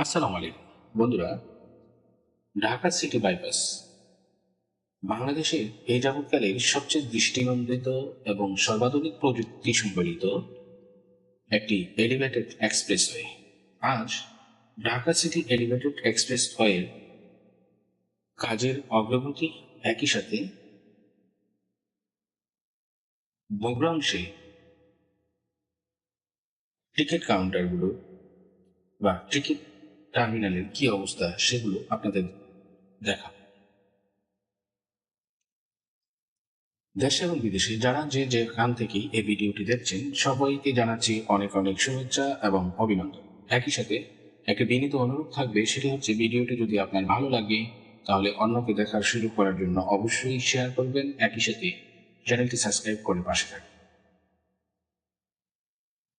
আসসালামু আলাইকুম। বন্ধুরা, ঢাকা সিটি বাইপাস বাংলাদেশের এই যাবৎকালের সবচেয়ে দৃষ্টিনন্দিত এবং সর্বাধুনিক প্রযুক্তি সম্বলিত একটি এলিভেটেড এক্সপ্রেস এক্সপ্রেসওয়ে আজ ঢাকা সিটি এলিভেটেড এক্সপ্রেস এক্সপ্রেসওয়ের কাজের অগ্রগতি একই সাথে বগুড়া অংশে টিকিট কাউন্টারগুলো বা টিকিট টার্মিনালের কি অবস্থা সেগুলো আপনাদের দেখা। দেশে এবং বিদেশে যারা যে যেখান থেকেই এই ভিডিওটি দেখছেন, সবাইকে জানাচ্ছি অনেক অনেক শুভেচ্ছা এবং অভিনন্দন। একই সাথে একটা বিনীত অনুরোধ থাকবে, সেটি হচ্ছে ভিডিওটি যদি আপনার ভালো লাগে, তাহলে অন্যকে দেখার শুরু করার জন্য অবশ্যই শেয়ার করবেন। একই সাথে চ্যানেলটি সাবস্ক্রাইব করে পাশে থাকবেন।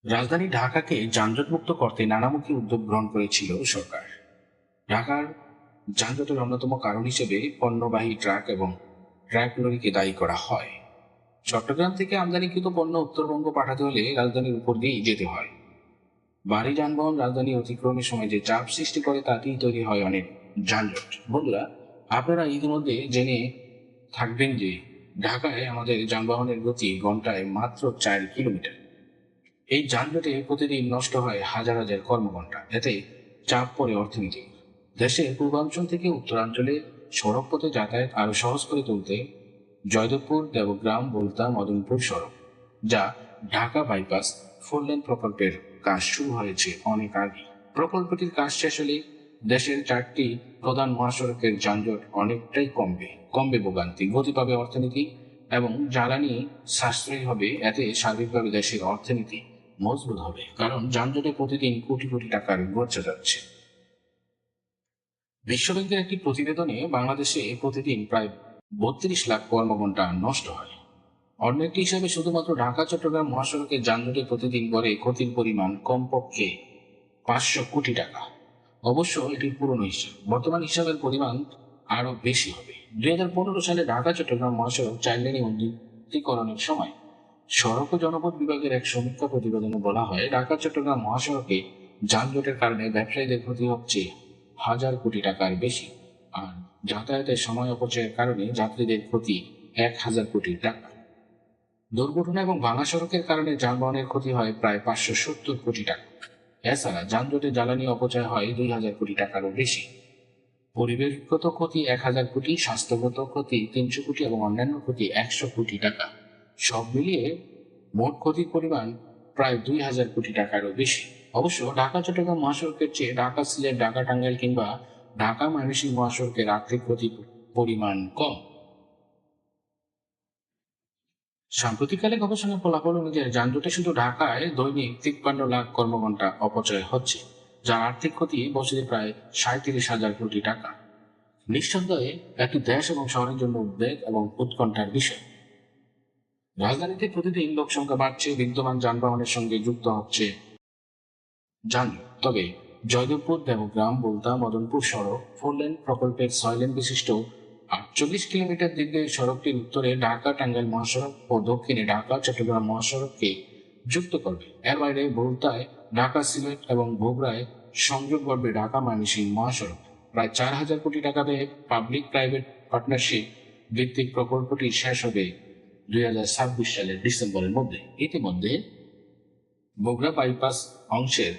রাজধানী ঢাকাকে যানজটমুক্ত করতে নানামুখী উদ্যোগ গ্রহণ করেছিল সরকার। ঢাকার যানজটের অন্যতম কারণ হিসেবে পণ্যবাহী ট্রাক এবং ট্রাক লরিকে দায়ী করা হয়। চট্টগ্রাম থেকে আমদানিকৃত পণ্য উত্তরবঙ্গ পাঠাতে হলে রাজধানীর উপর দিয়েই যেতে হয়। বাড়ি যানবাহন রাজধানী অতিক্রমের সময় যে চাপ সৃষ্টি করে তাতেই তৈরি হয় অনেক যানজট। বন্ধুরা, আপনারা ইতিমধ্যে জেনে থাকবেন যে ঢাকায় আমাদের যানবাহনের গতি ঘন্টায় মাত্র চার কিলোমিটার। এই যানজটে প্রতিদিন নষ্ট হয় হাজার হাজার কর্মঘণ্টা। এতে চাপ পড়ে অর্থনীতি। দেশের পূর্বাঞ্চল থেকে উত্তরাঞ্চলে সড়ক পথে যাতায়াত আরও সহজ করে তুলতে জয়দেবপুর, দেবগ্রাম বলতা মদনপুর সড়ক, যা ঢাকা বাইপাস, ফোর লেন প্রকল্পের কাজ শুরু হয়েছে অনেক আগে প্রকল্পটির কাজ শেষ হলে দেশের চারটি প্রধান মহাসড়কের যানজট অনেকটাই কমবে। কমবে ভোগান্তি, গতি পাবে অর্থনীতি এবং জ্বালানি সাশ্রয়ী হবে। এতে সার্বিকভাবে দেশের অর্থনীতি মজবুত হবে, কারণ যানজটে প্রতিদিন কোটি কোটি টাকার গচ্ছা যাচ্ছে। বিশ্বব্যাংকের একটি প্রতিবেদনে বাংলাদেশে প্রতিদিন প্রায় বত্রিশ লাখ কর্মঘণ্টা নষ্ট হয়। অন্য একটি হিসাবে শুধুমাত্র ঢাকা, চট্টগ্রাম মহাসড়কে যানজটে প্রতিদিন গড়ে ক্ষতির পরিমাণ কমপক্ষে পাঁচশো কোটি টাকা। অবশ্য এটি পুরনো হিসাব। বর্তমান হিসাবের পরিমাণ আরও বেশি হবে। দুই হাজার পনেরো সালে ঢাকা, চট্টগ্রাম মহাসড়ক চার লেনে উন্নতিকরণের সময় সড়ক ও জনপথ বিভাগের এক সমীক্ষা প্রতিবেদনে বলা হয়, ঢাকা, চট্টগ্রাম মহাসড়কে যানজটের কারণে ব্যবসায়ীদের ক্ষতি হচ্ছে হাজার কোটি টাকার বেশি। আর যাতায়াতের সময় অপচয়ের কারণে যাত্রীদের ক্ষতি এক হাজার কোটি টাকা। দুর্ঘটনা এবং ভাঙা সড়কের কারণে যানবাহনের ক্ষতি হয় প্রায় পাঁচশো সত্তর কোটি টাকা। এছাড়া যানজটে জ্বালানি অপচয় হয় দুই হাজার কোটি টাকারও বেশি। পরিবেশগত ক্ষতি এক হাজার কোটি, স্বাস্থ্যগত ক্ষতি তিনশো কোটি এবং অন্যান্য ক্ষতি একশো কোটি টাকা। সব মিলিয়ে মোট ক্ষতির পরিমাণ প্রায় দুই হাজার কোটি টাকারও বেশি। অবশ্য ঢাকা, চট্টগ্রাম মহাসড়কের চেয়ে ঢাকা সিলেট, ঢাকা টাঙ্গাইল কিংবা ঢাকা ময়মনসিংহ মহাসড়কের আর্থিক ক্ষতি পরিমাণ কম। সাম্প্রতিককালে গবেষণার ফলাফল অনুযায়ী যানজটে শুধু ঢাকায় দৈনিক তিপ্পান্ন লাখ কর্মঘণ্টা অপচয় হচ্ছে, যার আর্থিক ক্ষতি বছরে প্রায় সাঁত্রিশ হাজার কোটি টাকা। নিঃসন্দেহে একটি দেশ এবং শহরের জন্য উদ্বেগ এবং উৎকণ্ঠার বিষয়। রাজধানীতে প্রতিদিন লোক সংখ্যা বাড়ছে, বিদ্যমান যানবাহনের সঙ্গে যুক্ত হচ্ছে যানজট। তবে জয়দেবপুর, দেবগ্রাম, বলতা, মদনপুর সড়ক ফোর লেন প্রকল্পের ছয় লেন বিশিষ্ট আটচল্লিশ কিলোমিটার দীর্ঘ সড়কটির উত্তরে ঢাকা টাঙ্গাইল মহাসড়ক ও দক্ষিণে ঢাকা, চট্টগ্রাম মহাসড়ককে যুক্ত করবে। এর বাইরে বলতায় ঢাকা সিলেট এবং ভোগড়ায় সংযোগ করবে ঢাকা ময়মনসিংহ মহাসড়ক। প্রায় চার হাজার কোটি টাকা ব্যয়ে পাবলিক প্রাইভেট পার্টনারশিপ ভিত্তিক প্রকল্পটি শেষ হবে দুই হাজার ছাব্বিশ সালের ডিসেম্বরের মধ্যে। ইতিমধ্যে বগুড়া বাইপাস অংশের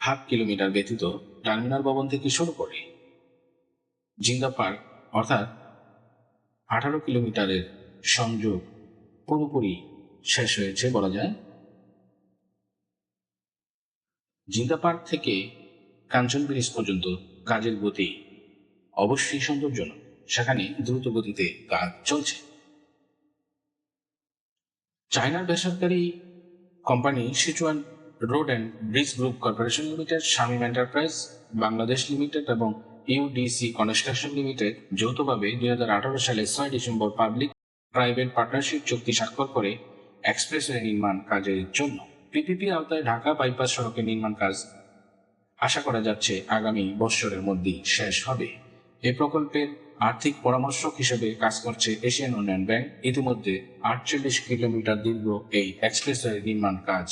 হাফ কিলোমিটার ব্যতীত টার্মিনাল ভবন থেকে শুরু করে জিঙ্গা পার্ক, অর্থাৎ আঠারো কিলোমিটারের সংযোগ পুরোপুরি শেষ হয়েছে বলা যায়। জিঙ্গা পার্ক থেকে কাঞ্চন ব্রিজ পর্যন্ত কাজের গতি অবশ্যই সৌন্দর্যজনক। সেখানে দ্রুত গতিতে কাজ চলছে। চায়নার বেসরকারি company Sichuan road and bridge group corporation limited, Shamim enterprise, Bangladesh limited এবং ইউডিসি কনস্ট্রাকশন লিমিটেড যৌথভাবে দুই হাজার আঠারো সালে ছয় ডিসেম্বর পাবলিক প্রাইভেট পার্টনারশিপ চুক্তি স্বাক্ষর করে এক্সপ্রেসওয়ে নির্মাণ কাজের জন্য। পিপিপি আওতায় ঢাকা বাইপাস সড়কের নির্মাণ কাজ আশা করা যাচ্ছে আগামী বৎসরের মধ্যেই শেষ হবে। এই প্রকল্পের আর্থিক পরামর্শক হিসেবে কাজ করছে এশিয়ান উন্নয়ন ব্যাংক। ইতিমধ্যে আটচল্লিশ কিলোমিটার দীর্ঘ এই এক্সপ্রেসওয়ে নির্মাণ কাজ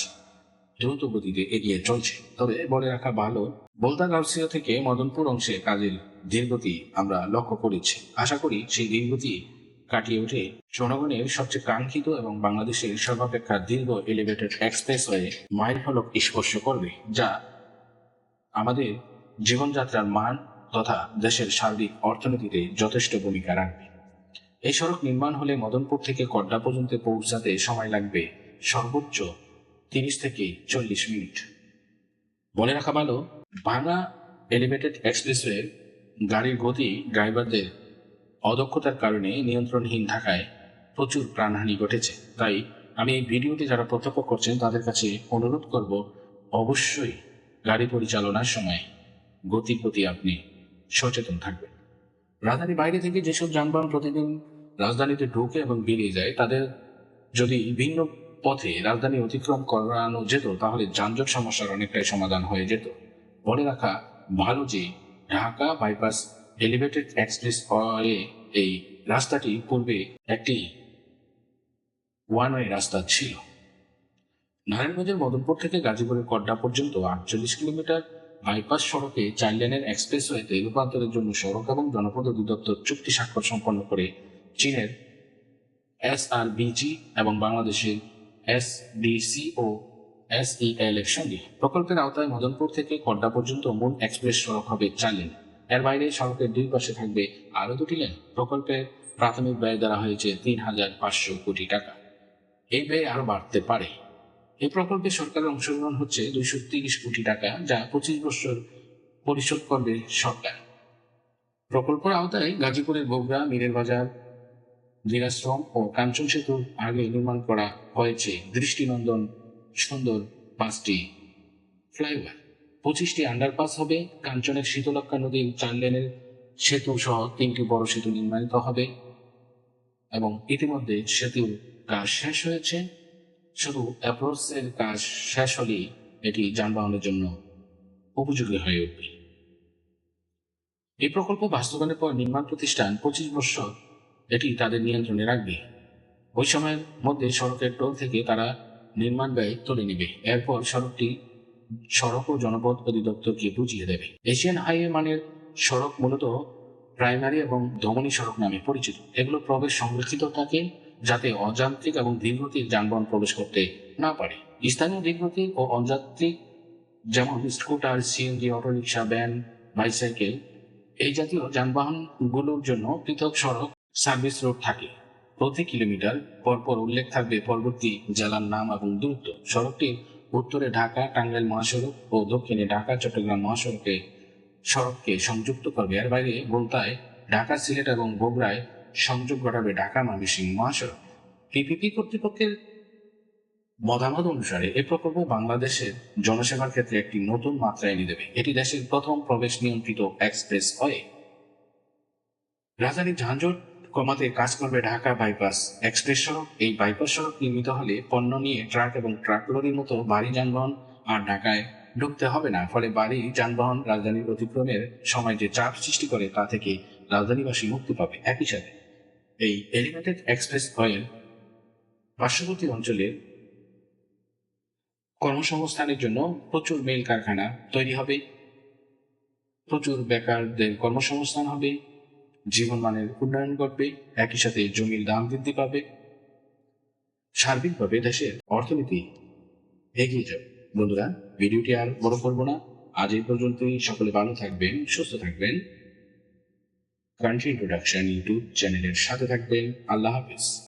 দ্রুত গতিতে এগিয়ে চলছে। তবে বলে রাখা ভালো বোলতা গাউসিয়া থেকে মদনপুর অংশে কাজের ধীরগতি আমরা লক্ষ্য করেছি। আশা করি সেই ধীরগতি কাটিয়ে উঠে জনগণের সবচেয়ে কাঙ্ক্ষিত এবং বাংলাদেশের সর্বাপেক্ষা দীর্ঘ এলিভেটেড এক্সপ্রেসওয়ে মাইল ফলক স্পর্শ করবে, যা আমাদের জীবনযাত্রার মান তথা দেশের সার্বিক অর্থনীতিতে যথেষ্ট ভূমিকা রাখবে। এই সড়ক নির্মাণ হলে মদনপুর থেকে কড্ডা পর্যন্ত পৌঁছাতে সময় লাগবে সর্বোচ্চ তিরিশ থেকে চল্লিশ মিনিট। বলে রাখা ভালো ভাঙা এলিভেটেড এক্সপ্রেসওয়ে গাড়ির গতি ড্রাইভারদের অদক্ষতার কারণে নিয়ন্ত্রণহীন থাকায় প্রচুর প্রাণহানি ঘটেছে। তাই আমি এই ভিডিওটি যারা প্রত্যক্ষ করছেন তাদের কাছে অনুরোধ করব, অবশ্যই গাড়ি পরিচালনার সময় গতির প্রতি আপনি সচেতন থাকবেন। রাজধানীর বাইরে থেকে যেসব যানবাহন প্রতিদিন রাজধানীতে ঢুকে এবং বেরিয়ে যায়, তাদের যদি ভিন্ন পথে রাজধানী অতিক্রম করানো যেত, তাহলে যানজট সমস্যার অনেকটাই সমাধান হয়ে যেত। বলে রাখা ভালো যে Dhaka bypass elevated expressway এই রাস্তাটি পূর্বে একটি ওয়ান ওয়ে রাস্তা ছিল। নারায়ণগঞ্জের মদনপুর থেকে গাজীপুরের কড্ডা পর্যন্ত আটচল্লিশ কিলোমিটার বাইপাস সড়কে চার লেনের এক্সপ্রেসওয়েতে রূপান্তরের জন্য সড়ক এবং জনপদ অধিদপ্তর চুক্তি স্বাক্ষর সম্পন্ন করে চীনের এস আর বিজি এবং বাংলাদেশের এস ডিসি ও এস এল এর সঙ্গে। প্রকল্পের আওতায় মদনপুর থেকে কড্ডা পর্যন্ত মূল এক্সপ্রেস সড়ক হবে চার লেন। এর বাইরে সড়কের দুই পাশে থাকবে আরও দুটি লেন। প্রকল্পের প্রাথমিক ব্যয় দ্বারা হয়েছে তিন হাজার পাঁচশো কোটি টাকা। এই ব্যয় আরও বাড়তে পারে। এই প্রকল্পে সরকারের অংশগ্রহণ হচ্ছে দুইশো তিরিশ কোটি টাকা, যা পঁচিশ বছর পরিশোধ করবে সরকার। প্রকল্পের আওতায় গাজীপুরের বগুড়া, মীরের বাজার দিনাশ্রম ও কাঞ্চন সেতু আগে নির্মাণ করা হয়েছে। দৃষ্টিনন্দন সুন্দর পাঁচটি ফ্লাইওভার। পঁচিশটি আন্ডারপাস হবে। কাঞ্চনের শীতলক্ষা নদীর চার লেনের সেতু সহ তিনটি বড় সেতু নির্মাণিত হবে এবং ইতিমধ্যে সেতুর কাজ শেষ হয়েছে। শুধু অ্যাপ্রোচের কাজ শেষ হলেই এটি যানবাহনের জন্য উপযোগী হয়ে উঠবে। এই প্রকল্প বাস্তবায়নের পর নির্মাণ প্রতিষ্ঠান পঁচিশ বছর এটি তাদের নিয়ন্ত্রণে রাখবে। ওই সময়ের মধ্যে সড়কের টোল থেকে তারা নির্মাণ ব্যয় তুলে নেবে। এরপর সড়কটি সড়ক ও জনপথ অধিদপ্তরকে বুঝিয়ে দেবে। এশিয়ান হাইওয়ে মানের সড়ক মূলত প্রাইমারি এবং ধমনী সড়ক নামে পরিচিত। এগুলো প্রবেশ সংরক্ষিত থাকে যাতে অযান্ত্রিক এবং দীর্ঘতির যানবাহন প্রবেশ করতে না পারে। স্থানীয় দীর্ঘতির ও অযান্ত্রিক যেমন scooter, CNG, autorickshaw, van, bicycle, এই জাতীয় যানবাহনগুলোর জন্য পৃথক সড়ক সার্ভিস রোড থাকে। প্রতি কিলোমিটার পরপর উল্লেখ থাকবে পরবর্তী জেলার নাম এবং দূরত্ব। সড়কটির উত্তরে ঢাকা, টাঙ্গাইল মহাসড়ক ও দক্ষিণে ঢাকা, চট্টগ্রাম মহাসড়কে সড়ককে সংযুক্ত করবে। এর বাইরে বলতায় ঢাকা, সিলেট এবং বগুড়ায় সংযোগ ঘটাবে ঢাকা ময়মনসিংহ মহাসড়ক। পিপিপি কর্তৃপক্ষের মতামত অনুসারে এ প্রকল্প বাংলাদেশের জনসেবার ক্ষেত্রে একটি নতুন মাত্রা এনে দেবে। এটি দেশের প্রথম প্রবেশ নিয়ন্ত্রিত এক্সপ্রেস ওয়ে রাজধানীর ঝাঁঝট কমাতে কাজ করবে ঢাকা বাইপাস এক্সপ্রেস সড়ক। এই বাইপাস সড়ক নির্মিত হলে পণ্য নিয়ে ট্রাক এবং ট্রাক লরির মতো ভারী যানবাহন আর ঢাকায় ঢুকতে হবে না। ফলে বাড়ি যানবাহন রাজধানীর অতিক্রমের সময় যে চাপ সৃষ্টি করে তা থেকে রাজধানীবাসী মুক্তি পাবে। একই সাথে এই এলিভেটেড এক্সপ্রেস ওয়ের পার্শ্ববর্তী অঞ্চলের কর্মসংস্থানের জন্য প্রচুর মেল কারখানা তৈরি হবে। প্রচুর বেকারদের কর্মসংস্থান হবে। জীবনমানের উন্নয়ন ঘটবে। একই সাথে জমির দাম বৃদ্ধি পাবে। সার্বিকভাবে দেশের অর্থনীতি এগিয়ে যাবে। বন্ধুরা, ভিডিওটি আর বড় করব না। আজ এই পর্যন্তই। সকলে ভালো থাকবেন, সুস্থ থাকবেন। কান্ট্রি ইন্ট্রোডাকশন ইউটিউব চ্যানেলের সাথে থাকবেন। আল্লাহ হাফিজ।